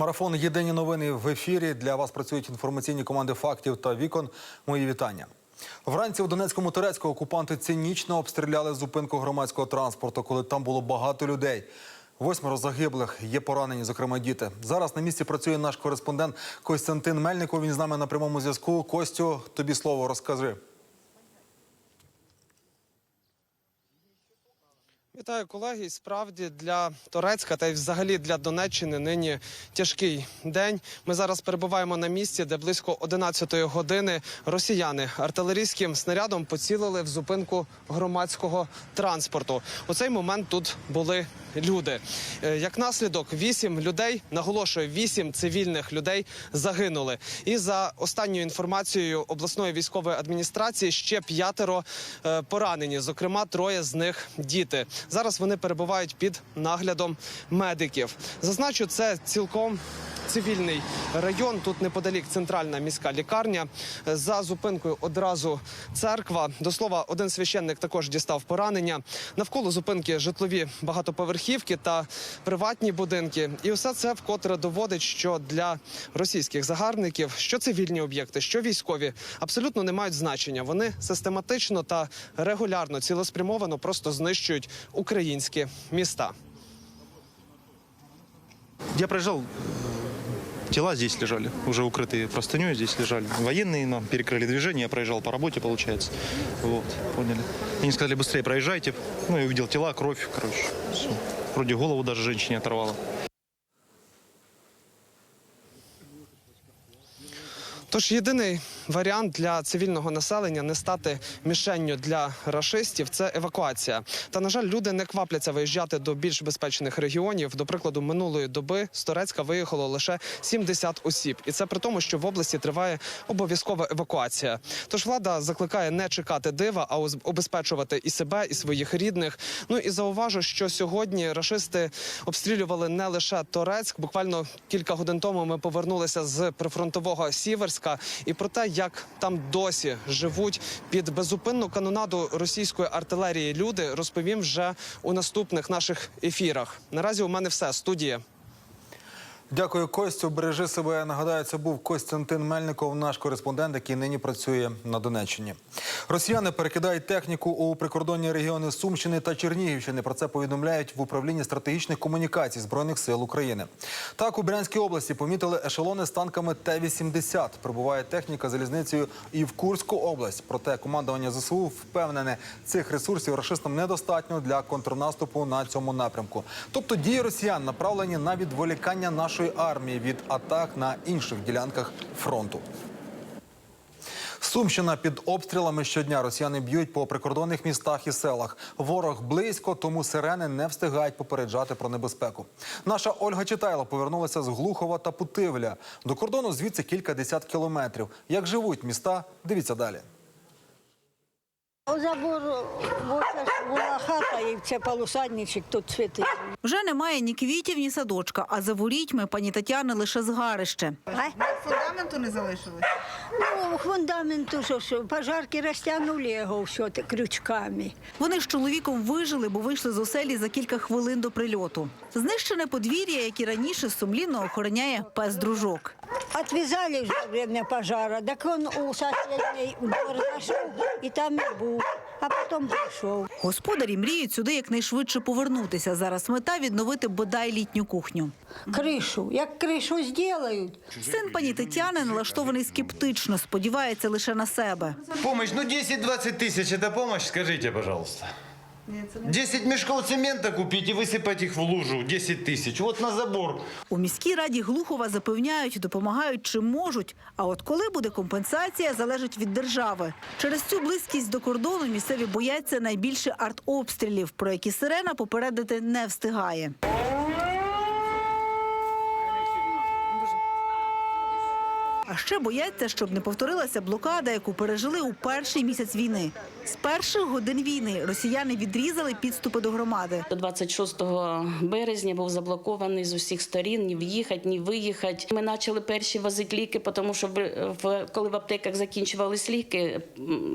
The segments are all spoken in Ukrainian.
Марафон Єдині новини в ефірі. Для вас працюють інформаційні команди фактів та вікон. Мої вітання. Вранці у Донецькому Турецькому окупанти цинічно обстріляли зупинку громадського транспорту, коли там було багато людей. Восьмеро загиблих, є поранені, зокрема діти. Зараз на місці працює наш кореспондент Костянтин Мельников. Він з нами на прямому зв'язку. Костю, тобі слово розкажи. Вітаю колеги. І Справді для Торецька та й взагалі для Донеччини нині тяжкий день. Ми зараз перебуваємо на місці, де близько 11-ї години росіяни артилерійським снарядом поцілили в зупинку громадського транспорту. У цей момент тут були люди. Е, Як наслідок, вісім людей наголошую, вісім цивільних людей загинули. І за останньою інформацією обласної військової адміністрації ще п'ятеро е, поранені. Зокрема, троє з них діти. Зараз вони перебувають під наглядом медиків. Зазначу, це цілком. Цивільний район тут неподалік центральна міська лікарня. За зупинкою одразу церква. До слова, один священник також дістав поранення. Навколо зупинки житлові багатоповерхівки та приватні будинки. І все це вкотре доводить, що для російських загарбників що цивільні об'єкти, що військові абсолютно не мають значення. Вони систематично та регулярно цілеспрямовано просто знищують українські міста. Я проезжал, тела здесь лежали, уже укрытые простыней здесь лежали. Военные нам перекрыли движение, я проезжал по работе, получается. Вот, поняли. Они сказали, быстрее проезжайте. Ну, я увидел тела, кровь, короче, все. Вроде голову даже женщине оторвало. Тож єдиний варіант для цивільного населення не стати мішенню для рашистів це евакуація. Та на жаль, люди не квапляться виїжджати до більш безпечних регіонів. До прикладу, минулої доби з Торецька виїхало лише 70 осіб, і це при тому, що в області триває обов'язкова евакуація. Тож влада закликає не чекати дива, а обезпечувати і себе, і своїх рідних. Ну і зауважу, що сьогодні рашисти обстрілювали не лише Торецьк. Буквально кілька годин тому ми повернулися з прифронтового Сіверська. І про те, як там досі живуть під безупинну канонаду російської артилерії люди, розповім вже у наступних наших ефірах. Наразі у мене все студія. Дякую, Костю. Бережи себе. Нагадаю, це був Костянтин Мельников, наш кореспондент, який нині працює на Донеччині. Росіяни перекидають техніку у прикордонні регіони Сумщини та Чернігівщини. Про це повідомляють в управлінні стратегічних комунікацій збройних сил України. Так у Брянській області помітили ешелони з танками Т-80. Прибуває техніка залізницею і в Курську область. Проте командування ЗСУ впевнене, цих ресурсів рашистам недостатньо для контрнаступу на цьому напрямку. Тобто дії росіян направлені на відволікання нашої армії від атак на інших ділянках фронту. Сумщина під обстрілами щодня росіяни б'ють по прикордонних містах і селах. Ворог близько, тому сирени не встигають попереджати про небезпеку. Наша Ольга Читайло повернулася з Глухова та Путивля. До кордону звідси кілька десят кілометрів. Як живуть міста, дивіться далі. У забору була хата, і це полусадничок, тут цвіти. Вже немає ні квітів, ні садочка, а за ворітьми пані Тетяни лише згарище. А? Фундаменту не залишилось. Ну, фундаменту, що, що пожарки розтягнули його все крючками. Вони з чоловіком вижили, бо вийшли з оселі за кілька хвилин до прильоту. Знищене подвір'я, як і раніше, сумлінно охороняє пес дружок. Отвязали вже время пожара, так він у сусідній двор зайшов і там і був, а потім пішов. Господарі мріють сюди якнайшвидше повернутися. Зараз мета відновити бодай літню кухню. Кришу, як кришу зроблять, Син пані Тетяни налаштований скептично, сподівається лише на себе. Помощь, ну 10-20 тысяч это помощь, скажите, пожалуйста. 10 мешков цемента купить и высыпать их в лужу, 10 тысяч, вот на забор. У міській раді Глухова запевняють, допомагають чим можуть. А от коли буде компенсація, залежить від держави. Через цю близькість до кордону місцеві бояться найбільше артобстрілів, про які сирена попередити не встигає. Ще бояться, щоб не повторилася блокада, яку пережили у перший місяць війни. З перших годин війни росіяни відрізали підступи до громади. До 26 березня був заблокований з усіх сторін, ні в'їхати, ні виїхати. Ми почали перші возити ліки, тому що в- коли в аптеках закінчувались ліки,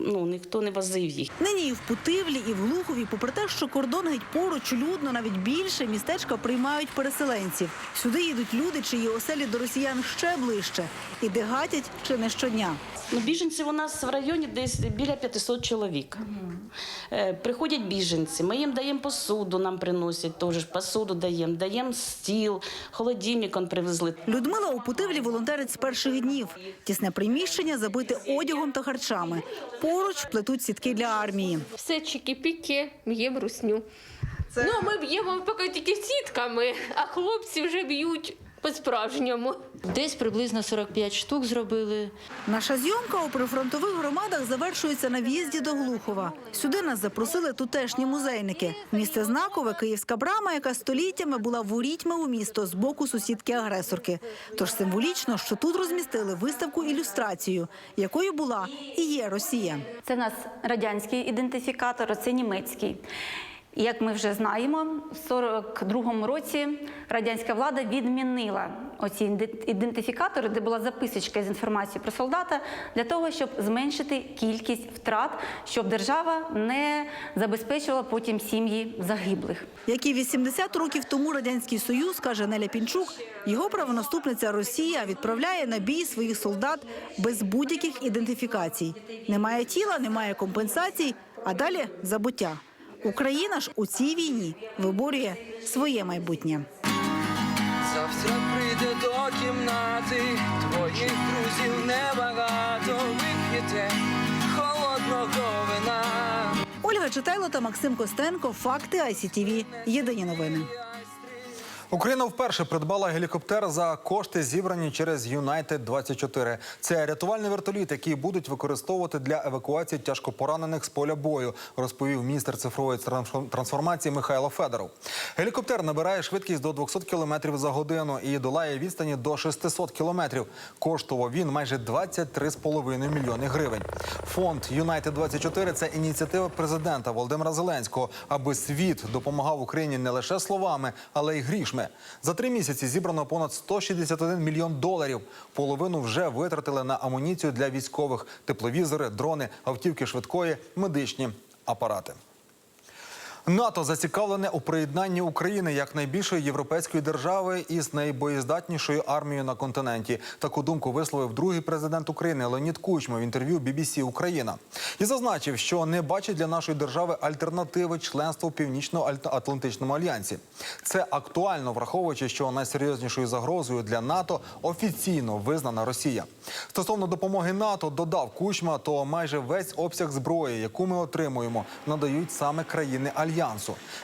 ну ніхто не возив їх. Нині і в Путивлі, і в Глухові, попри те, що кордон геть поруч, людно, навіть більше, містечка приймають переселенців. Сюди їдуть люди, чиї оселі до росіян ще ближче, і де гатять чи не щодня. Ну, біженців у нас в районі десь біля 500 чоловік. Е, Приходять біженці, ми їм даємо посуду, нам приносять теж посуду даємо, даємо стіл, холодильник он привезли. Людмила у Путивлі волонтерить з перших днів. Тісне приміщення забите одягом та харчами. Поруч плетуть сітки для армії. Все чики-піки, б'ємо русню. Ну, ми б'ємо поки тільки сітками, а хлопці вже б'ють по-справжньому. Десь приблизно 45 штук зробили. Наша зйомка у прифронтових громадах завершується на в'їзді до Глухова. Сюди нас запросили тутешні музейники. Місце знакове Київська брама, яка століттями була ворітьми у місто з боку сусідки-агресорки. Тож символічно, що тут розмістили виставку ілюстрацію, якою була і є Росія. Це в нас радянський ідентифікатор, це німецький. Як ми вже знаємо, в 42-му році радянська влада відмінила оці ідентифікатори, де була записочка з інформацією про солдата, для того, щоб зменшити кількість втрат, щоб держава не забезпечувала потім сім'ї загиблих. Як і 80 років тому радянський союз, каже Неля Пінчук, його правонаступниця Росія відправляє на бій своїх солдат без будь-яких ідентифікацій. Немає тіла, немає компенсацій, а далі забуття. Україна ж у цій війні виборює своє майбутнє. Завтра прийде до кімнати, твоїх друзів небагато вип'єте холодного вина. Ольга Читайло та Максим Костенко. Факти ICTV. Єдині новини. Україна вперше придбала гелікоптер за кошти, зібрані через Юнайтед 24 Це рятувальний вертоліт, який будуть використовувати для евакуації тяжкопоранених з поля бою, розповів міністр цифрової трансфор- трансформації Михайло Федоров. Гелікоптер набирає швидкість до 200 км за годину і долає відстані до 600 км. Коштував він майже 23,5 мільйони гривень. Фонд Юнайтед 24 це ініціатива президента Володимира Зеленського, аби світ допомагав Україні не лише словами, але й грішми. За три місяці зібрано понад 161 мільйон доларів. Половину вже витратили на амуніцію для військових: тепловізори, дрони, автівки швидкої, медичні апарати. НАТО зацікавлене у приєднанні України як найбільшої європейської держави із найбоєздатнішою армією на континенті. Таку думку висловив другий президент України Леонід Кучма в інтерв'ю BBC Україна і зазначив, що не бачить для нашої держави альтернативи членству в Північно-Атлантичному альянсі. Це актуально, враховуючи, що найсерйознішою загрозою для НАТО офіційно визнана Росія. Стосовно допомоги НАТО, додав Кучма, то майже весь обсяг зброї, яку ми отримуємо, надають саме країни альянсу.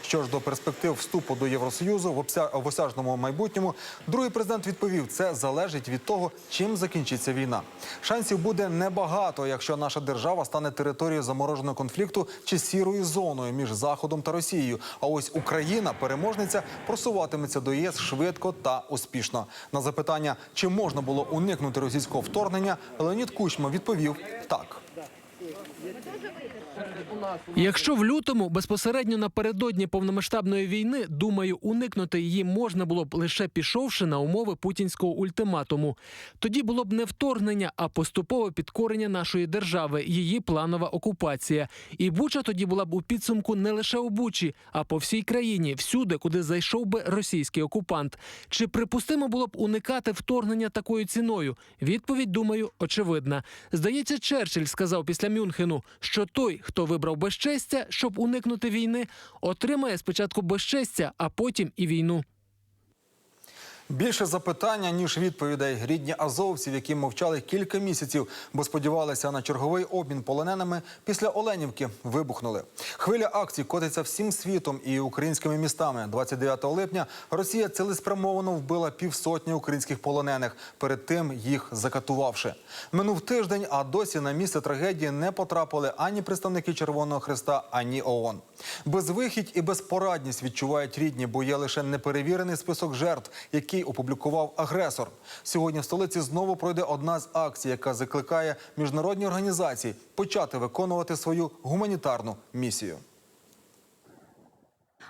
Що ж до перспектив вступу до Євросоюзу в осяжному майбутньому, другий президент відповів: це залежить від того, чим закінчиться війна. Шансів буде небагато, якщо наша держава стане територією замороженого конфлікту чи сірою зоною між Заходом та Росією. А ось Україна, переможниця, просуватиметься до ЄС швидко та успішно. На запитання, чи можна було уникнути російського вторгнення, Леонід Кучма відповів так. Якщо в лютому безпосередньо напередодні повномасштабної війни, думаю, уникнути її можна було б лише пішовши на умови путінського ультиматуму. Тоді було б не вторгнення, а поступове підкорення нашої держави, її планова окупація. І Буча тоді була б у підсумку не лише у Бучі, а по всій країні, всюди, куди зайшов би російський окупант. Чи припустимо було б уникати вторгнення такою ціною? Відповідь, думаю, очевидна. Здається, Черчилль сказав після Мюнхену, що той, хто вибрав безчестя, щоб уникнути війни, отримає спочатку безчестя, а потім і війну. Більше запитання ніж відповідей. Рідні азовців, які мовчали кілька місяців, бо сподівалися на черговий обмін полоненими, після Оленівки вибухнули. Хвиля акцій котиться всім світом і українськими містами. 29 липня Росія цілеспрямовано вбила півсотні українських полонених, перед тим їх закатувавши. Минув тиждень, а досі на місце трагедії не потрапили ані представники Червоного Христа, ані ООН. Безвихідь і безпорадність відчувають рідні, бо є лише неперевірений список жертв, який опублікував агресор. Сьогодні в столиці знову пройде одна з акцій, яка закликає міжнародні організації почати виконувати свою гуманітарну місію.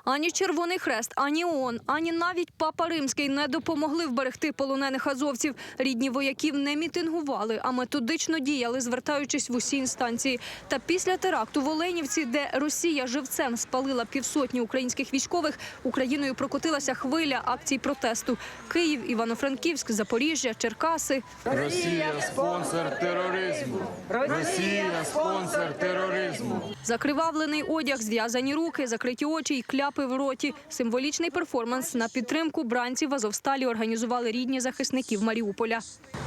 Ані Червоний Хрест, ані ООН, ані навіть Папа Римський не допомогли вберегти полонених азовців. Рідні вояків не мітингували, а методично діяли, звертаючись в усі інстанції. Та після теракту в Оленівці, де Росія живцем спалила півсотні українських військових, Україною прокотилася хвиля акцій протесту. Київ, Івано-Франківськ, Запоріжжя, Черкаси. Росія спонсор тероризму. Росія спонсор тероризму. Закривавлений одяг, зв'язані руки, закриті очі і кляпи в роті. Символічний перформанс на підтримку бранців Азовсталі організували рідні захисників Маріуполя.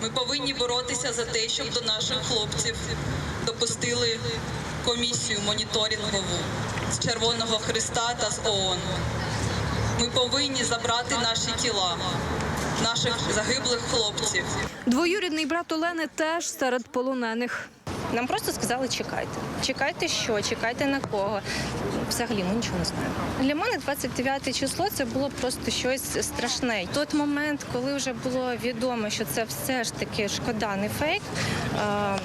Ми повинні боротися за те, щоб до наших хлопців допустили комісію моніторингову з Червоного Христа та з ООН. Ми повинні забрати наші тіла, наших загиблих хлопців. Двоюрідний брат Олени теж серед полонених. Нам просто сказали чекайте. Чекайте що, чекайте на кого. Взагалі ми нічого не знаємо. Для мене 29 число це було просто щось страшне. Той момент, коли вже було відомо, що це все ж таки шкода, не фейк. е,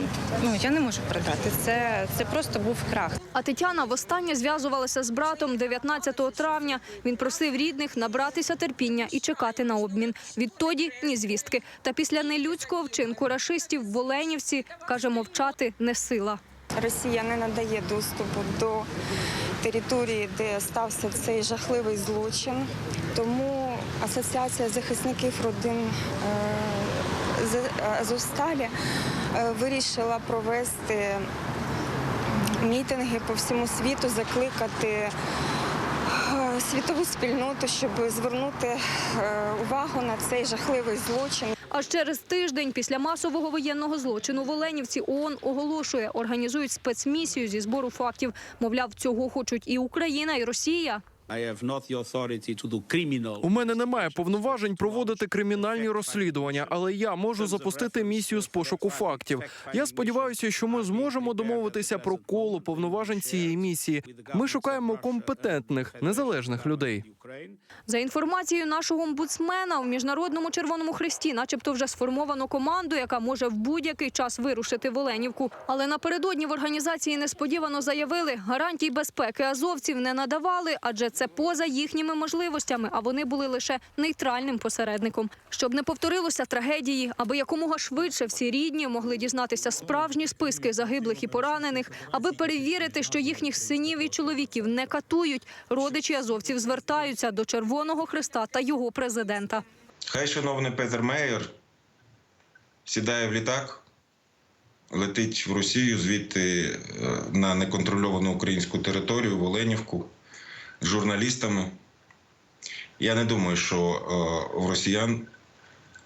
ну я не можу передати. Це, це просто був крах. А Тетяна востаннє зв'язувалася з братом 19 травня. Він просив рідних набратися терпіння і чекати на обмін. Відтоді ні звістки. Та після нелюдського вчинку рашистів в Оленівці каже, мовчати не сила. Росія не надає доступу до території, де стався цей жахливий злочин. Тому Асоціація захисників родин е, з Азовсталі е, вирішила провести мітинги по всьому світу, закликати е, світову спільноту, щоб звернути е, увагу на цей жахливий злочин. Аж через тиждень після масового воєнного злочину в Оленівці ООН оголошує, організують спецмісію зі збору фактів. Мовляв, цього хочуть і Україна, і Росія. У мене немає повноважень проводити кримінальні розслідування, але я можу запустити місію з пошуку фактів. Я сподіваюся, що ми зможемо домовитися про коло повноважень цієї місії. Ми шукаємо компетентних незалежних людей. За інформацією нашого омбудсмена, у міжнародному Червоному Хресті, начебто, вже сформовано команду, яка може в будь-який час вирушити в Оленівку. Але напередодні в організації несподівано заявили, гарантій безпеки азовців не надавали, адже це поза їхніми можливостями, а вони були лише нейтральним посередником. Щоб не повторилося трагедії, аби якомога швидше всі рідні могли дізнатися справжні списки загиблих і поранених, аби перевірити, що їхніх синів і чоловіків не катують. Родичі азовців звертаються до Червоного Христа та його президента. Хай шановний Петер Мейер сідає в літак, летить в Росію, звідти е, на неконтрольовану українську територію, в Оленівку з журналістами. Я не думаю, що е, в росіян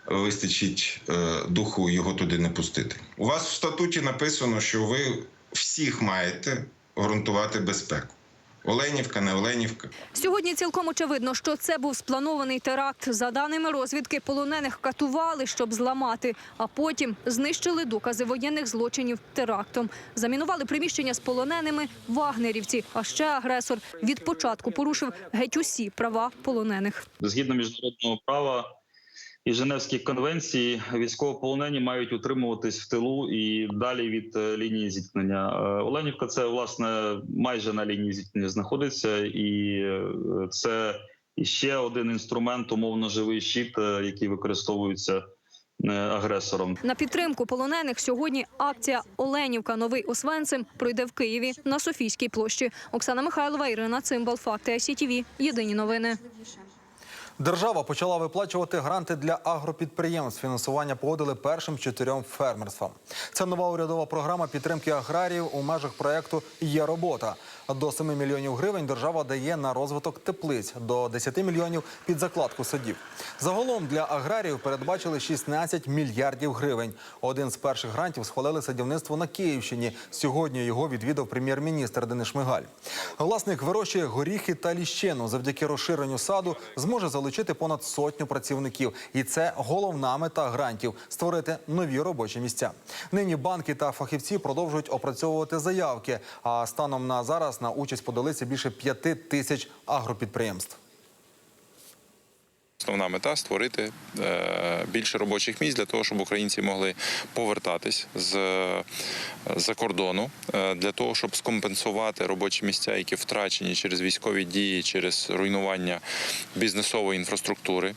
вистачить е, духу його туди не пустити. У вас в статуті написано, що ви всіх маєте гарантувати безпеку. Оленівка, не Оленівка. Сьогодні цілком очевидно, що це був спланований теракт. За даними розвідки, полонених катували, щоб зламати, а потім знищили докази воєнних злочинів терактом. Замінували приміщення з полоненими вагнерівці. А ще агресор від початку порушив геть усі права полонених. Згідно міжнародного права і Женевських конвенцій, військовополонені мають утримуватись в тилу і далі від е, лінії зіткнення. Е, Оленівка це власне майже на лінії зіткнення знаходиться, і е, це ще один інструмент, умовно живий щит, який використовується агресором. На підтримку полонених сьогодні акція Оленівка Новий Освенцим пройде в Києві на Софійській площі. Оксана Михайлова, Ірина Цимбал, Факти СІТВ. Єдині новини. Держава почала виплачувати гранти для агропідприємств. Фінансування погодили першим чотирьом фермерствам. Це нова урядова програма підтримки аграріїв у межах проекту Є робота. До 7 мільйонів гривень держава дає на розвиток теплиць, до 10 мільйонів під закладку садів. Загалом для аграріїв передбачили 16 мільярдів гривень. Один з перших грантів схвалили садівництво на Київщині. Сьогодні його відвідав прем'єр-міністр Денис Шмигаль. Власник вирощує горіхи та ліщину. Завдяки розширенню саду зможе залучити понад сотню працівників. І це головна мета грантів створити нові робочі місця. Нині банки та фахівці продовжують опрацьовувати заявки. А станом на зараз на участь подалися більше п'яти тисяч агропідприємств. Основна мета створити е, більше робочих місць для того, щоб українці могли повертатись з за кордону, е, для того, щоб скомпенсувати робочі місця, які втрачені через військові дії, через руйнування бізнесової інфраструктури.